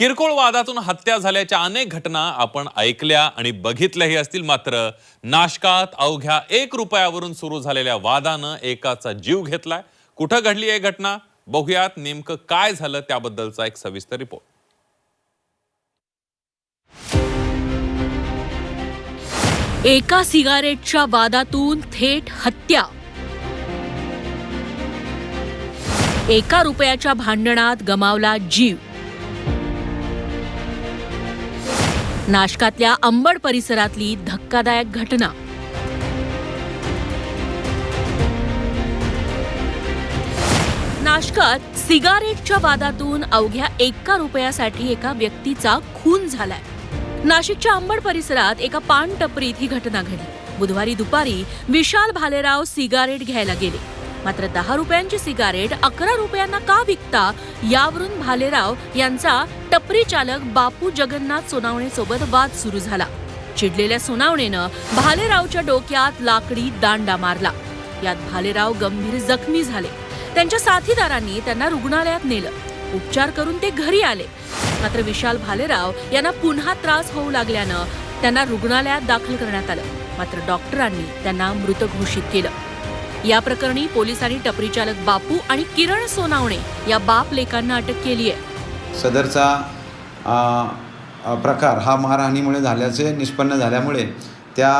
किरकोळ वादातून हत्या झाल्याच्या अनेक घटना आपण ऐकल्या आणि बघितल्याही असतील. मात्र नाशकात अवघ्या एक रुपयावरून सुरू झालेल्या वादानं एकाचा जीव घेतलाय. कुठं घडली आहे घटना? बघूयात नेमकं काय झालं त्याबद्दलचा एक सविस्तर रिपोर्ट. एका सिगारेटच्या वादातून थेट हत्या. एका रुपयाच्या भांडणात गमावला जीव. नाशकातल्या अंबड परिसरातली धक्कादायक घटना. नाशकात सिगारेटच्या वादातून अवघ्या एका रुपयासाठी एका व्यक्तीचा खून झालाय. नाशिकच्या अंबड परिसरात एका पान टपरीत ही घटना घडली. बुधवारी दुपारी विशाल भालेराव सिगारेट घ्यायला गेले. मात्र दहा रुपयांची सिगारेट अकरा रुपयांना का विकता? यावरून भालेराव यांचा टपरी चालक बापू जगन्नाथ सोनावणेसोबत वाद सुरू झाला. चिडलेल्या सोनावणेनं भालेरावच्या डोक्यात लाकडी दांडा मारला. यात भालेराव गंभीर जखमी झाले. त्यांच्या साथीदारांनी त्यांना रुग्णालयात नेलं. उपचार करून ते घरी आले. मात्र विशाल भालेराव यांना पुन्हा त्रास होऊ लागल्यानं त्यांना रुग्णालयात दाखल करण्यात आलं. मात्र डॉक्टरांनी त्यांना मृत घोषित केलं. या प्रकरणी पोलिसांनी टपरी चालक बापू आणि किरण सोनावणे या बाप लेकांना अटक केली आहे. सदरचा प्रकार हा मारहाणीमुळे झाल्याचे निष्पन्न झाल्यामुळे त्या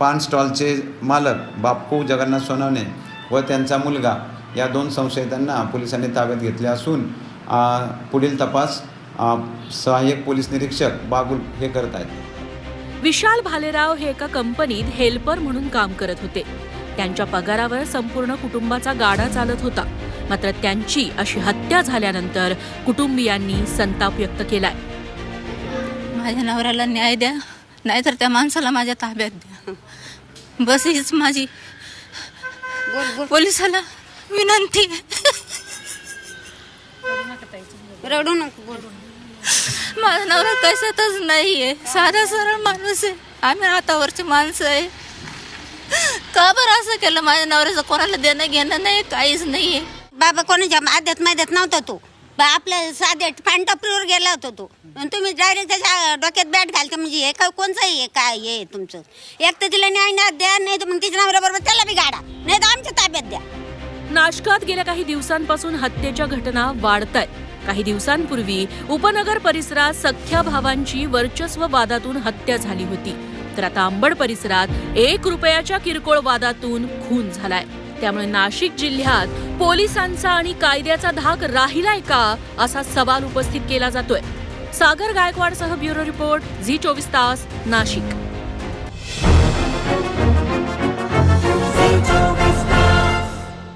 पान स्टॉलचे मालक बाप्पू जगन्नाथ सोनवणे व त्यांचा मुलगा या दोन संशयितांना पोलिसांनी ताब्यात घेतले असून पुढील तपास सहाय्यक पोलीस निरीक्षक बागुल हे करत आहेत. विशाल भालेराव हे एका कंपनीत हेल्पर म्हणून काम करत होते. त्यांच्या पगारावर संपूर्ण कुटुंबाचा गाडा चालत होता. मात्र त्यांची अशी हत्या झाल्यानंतर कुटुंबियांनी संताप व्यक्त केलाय. माझ्या नवऱ्याला न्याय द्या नाहीतर त्या माणसाला माझ्या ताब्यात द्या. बस हीच माझी. पोलिसाला विनंती. रडू नको बोल. माझा नवरा कशातच नाहीये. साधा सरळ माणूस आहे. आम्ही हातावरची माणसं आहे. का बरं असं केलं? माझ्या नवऱ्याचं कोणाला देणं घेणं नाही काहीच नाहीये. बाबा कोणाच्या आद्यात मैद्यात नव्हता तो. बा आपल्या साध्या टपरीवर गेला होता तो. आणि तुम्ही डायरेक्ट त्याच्या डोक्यात बॅट घालता. म्हणजे हे काय कोणचं आहे काय हे तुमचं? एक तर तिला न्याय नाही द्या नाही तर मग तिच्या नवऱ्याबरोबर त्याला बी गाडा. नाही तर आमच्या ताब्यात द्या. नाशकात गेल्या काही दिवसांपासून हत्येच्या घटना वाढत आहेत काही दिवसांपूर्वी उपनगर परिसरात सख्या भावांची वर्चस्व वादातून हत्या झाली होती. तर आता अंबड परिसरात एक रुपयाच्या किरकोळ वादातून खून झालाय. त्यामुळे नाशिक जिल्ह्यात पोलिसांचा आणि कायद्याचा धाक राहिलाय का असा सवाल उपस्थित केला जातोय. सागर गायकवाडसह ब्युरो रिपोर्ट झी चोवीस तास नाशिक.